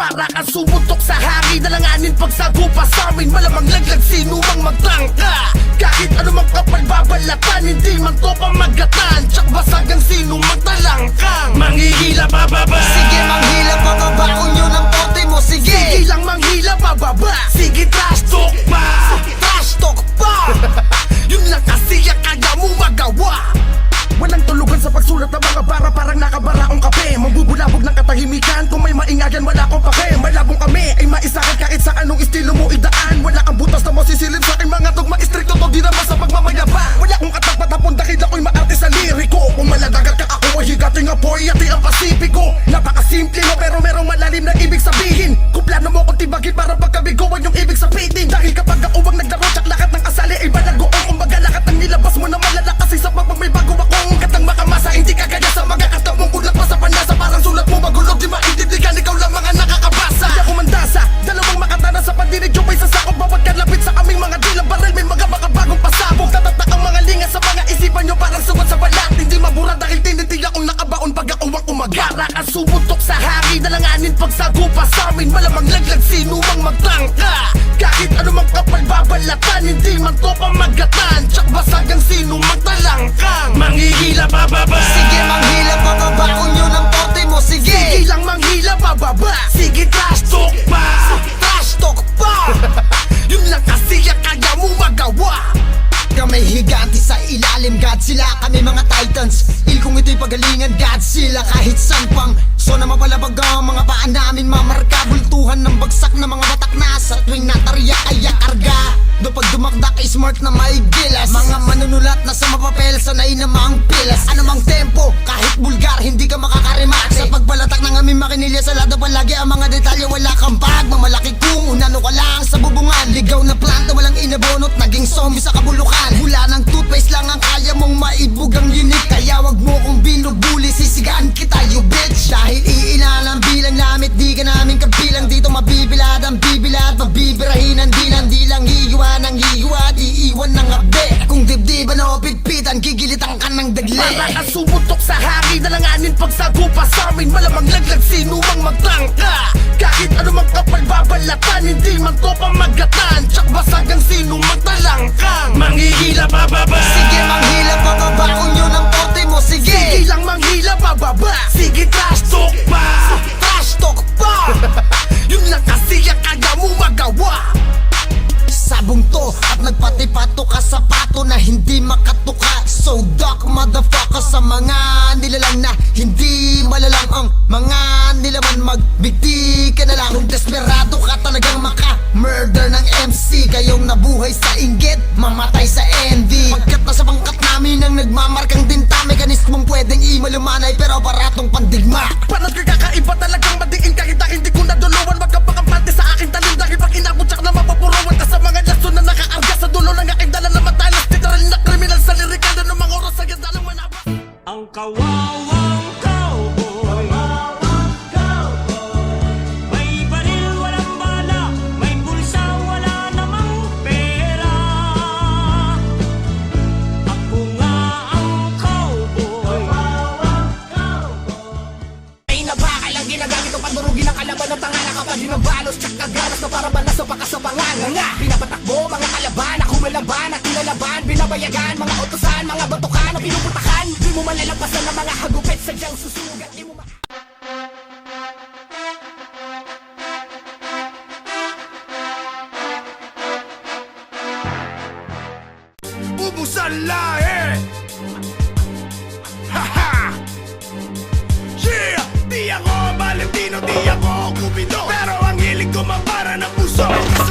Para kang sumuntok sa hangin Nalanganin pagsagupa sa amin. Malamang laglag sino mang magtangka. Kahit anumang kapal babalatan Hindi man to pamagatan Tsak basag ang sino mang talangkang Manghihila bababa mo kong tibagin para Ito'y pagalingan Godzilla kahit saan pang So na mapalabag ang mga paan namin Mamarka bultuhan ng bagsak na mga batak na Sa tuwing natarya ay akarga. Do pag dumakdak ay smart na may gilas Mga manunulat na sa mapapel Sanay na mga pilas. Ano mang tempo kahit bulgar Hindi ka makakarimate. Sa pagbalatak ng aming makinilya Sa lado palagi ang mga detalye. Wala kang pagmamalaki kung unano ka lang sa bubungan. Ligaw na planta walang inabonot Naging zombie sa kabulukan. Hula ng toothpaste lang ang kaya mong maibug ang unique Kaya wag mo kong binubuli Sisigaan kita you bitch. Dahil iilan ang bilang namit Di ka namin kabilang. Dito mabibilad ang bibilad Mabibirahin ang dinan Di lang hiwa ng hiwa Di iwan ng abde Kung dibdiban o pitpitan Gigilitan ka ng dagle Para kang sumuntok sa hangin Nalanganin pagsagupa sa amin. Malamang laglag sino mang magtangka? Kahit anumang kapal babalatan Hindi man to pamagatan. Tsak basag ang sino mang talangkang Manghihila bababa. Sige manghila mga baon kayong nabuhay sa inggit Mamatay sa envy. Pagkat nasa pangkat namin ang nagmamarkang dinta Mekanismong pwedeng imalumanay pero paratong pandigma. Panat ka kakaiba talagang madiin Kahit na Binabayagan mga utosan Mga batukan ang pinuputakan Di mo malalampasan ng mga hagupit Sadyang susugat. Di mo ma- Ubus ang lahi Haha Yeah! Di ako Valentino, di ako Cupido Pero ang hilig ko mapara ng puso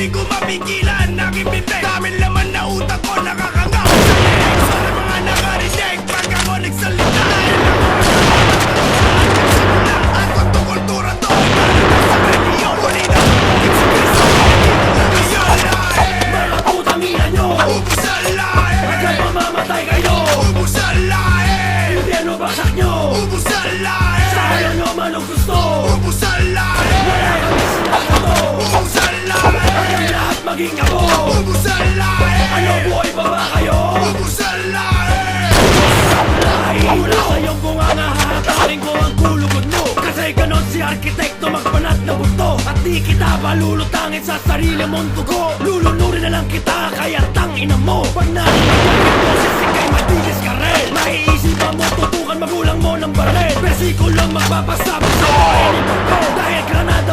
di ko mapigilan. Aking bibig. Daming laman na utak ko nakakangap maging abo Ubus ang lahi Ano buhay pa ba kayo? Ubus ang lahi Lahi Mula sa'yong bunganga hahatakin ko ang kulugod mo. Kasi ganon si arkitekto magbanat na buto. At di kita balulutangin sa sarili mong dugo. Lulunurin na lang kita kaya tang ina mo. Pag narinig ang boses ikay madilis ka rin. Maiisipan mo tutukan magulang mo ng baril. Versikulo magpapasabog sa buhay ni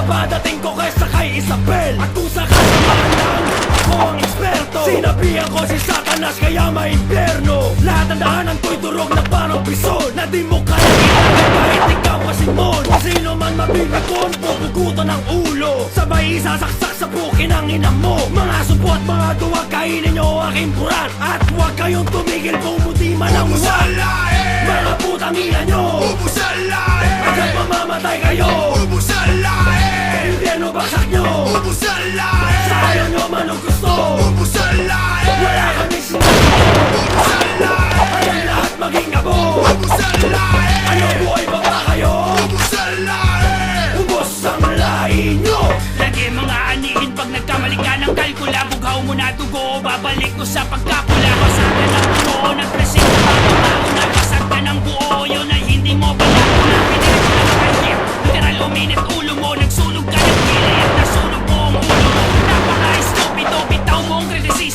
Dahil granada ba dating ko kaysa kay Isabel. At kung sa kasamaan lang ako ang eksperto Sinabihan ko si Satanas kaya may impyerno. Lahat ng daanan ko'y durog na parang piso Na di mo kaya kailangan kahit ikaw ka Simon sino man mabibigon, pupugutan ng ulo. Sabay isasaksak sa bukin ng ina mo. Mga supo at mga duwag, kainin nyo ang aking buran At huwag kayong tumigil kung muti man ang uwan Mga putang ina nyo Agad mamamatay kayo Impyerno baksak nyo Sa ayaw nyo man ang gusto Wala kami sinabi Hanggang lahat maging abo. Ano buhay pa ba kayo? Ubos ang lahi nyo. Lagi mga anihin pag nagkamali ka ng kalkula Bughaw mo na dugo, babalik ko sa pagkapula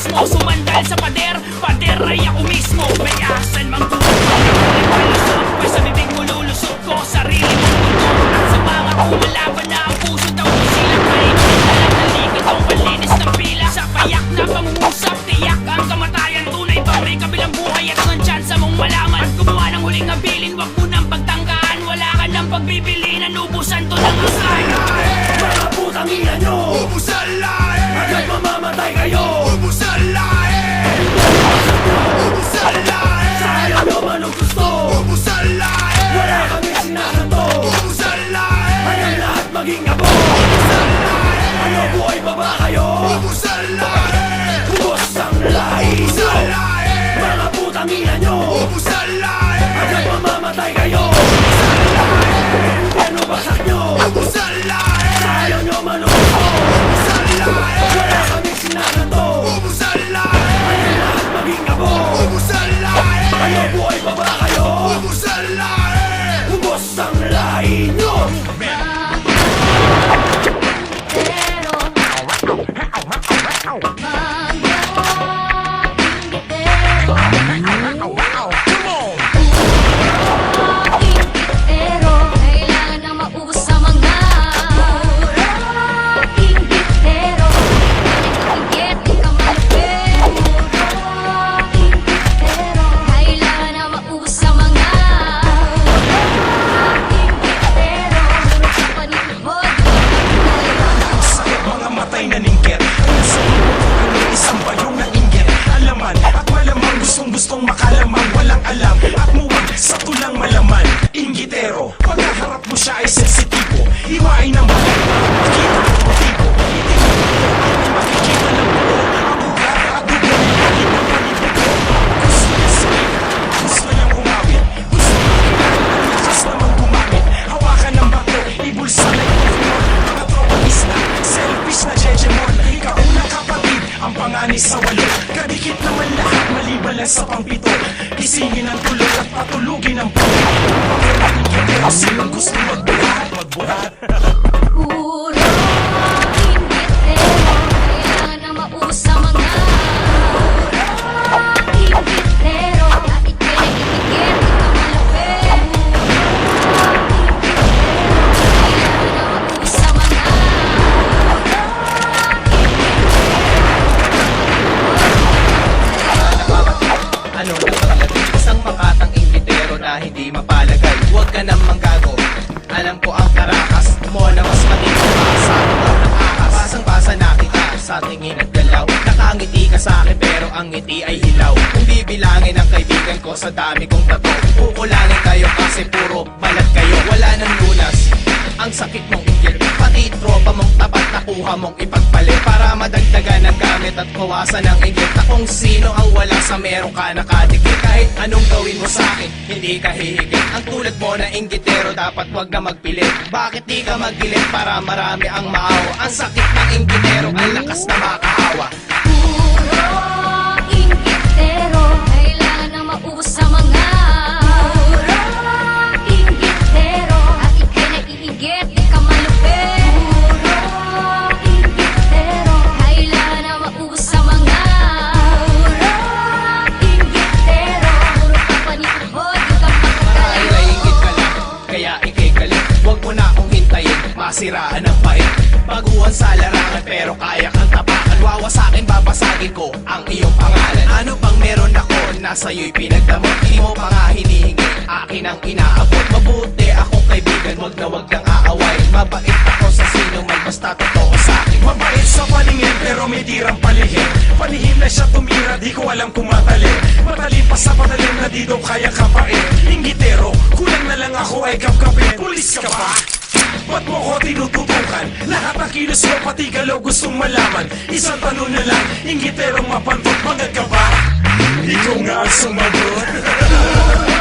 kritisismo Sumandal sa pader, pader ay ako mismo. May asan mang dulo Nagpalusot, pwes sa bibig mo lulusot ko Sarili mo dugo At sa mga kumalaban na ang puso daw ko sila Kainin na lang naligid ang malinis ng pila Sa payak na pangungusap, tiyak ang kamatayan Tunay ba may kabilang buhay at nandyan sa mong malaman. At gumawa ng huling habilin, wag mo nang pagtangkaan Wala ka nang pagbibilinan, ubusan to ng asay Mga putang ina nyo Agad mamamatay kayo ang lahi nyo Mga putang ka nang manggago. Alam ko ang karakas mo na mas matindi pa sa akin ang nakakas Basang-basa na kita sa tingin at galaw. Nakangiti ka sa akin pero ang ngiti ay hilaw. Kung bibilangin ang kaibigan ko sa dami Ang at kawasan ng inggit Na kung sino ang wala sa meron ka nakadikit. Kahit anong gawin mo sa akin, hindi ka hihigit. Ang tulad mo na inggitero, dapat wag na magpilit. Bakit di ka maggilit para marami ang maawa? Ang sakit ng inggitero, ang lakas na makaawa. Puro na sa'yo'y pinagdamot Di mo pa nga hinihingi, akin ang inaabot. Mabuti akong kaibigan, wag na wag lang aaway. Mabait ako sa sino man basta totoo sa'kin Mabait sa paningin pero may tirang palihim. Panihim na siya tumira di ko alam kung matalim Matalim pa sa patalim na di daw kaya kapain. Ingitero, kulang na lang ako ay kapkapin Pulis ka ba? Ba't mo ko tinututukan? Lahat ng kilos mo pati galaw gustong malaman. Isang tanong na lang, ingiterong mapantot Mangag You don't got somebody good.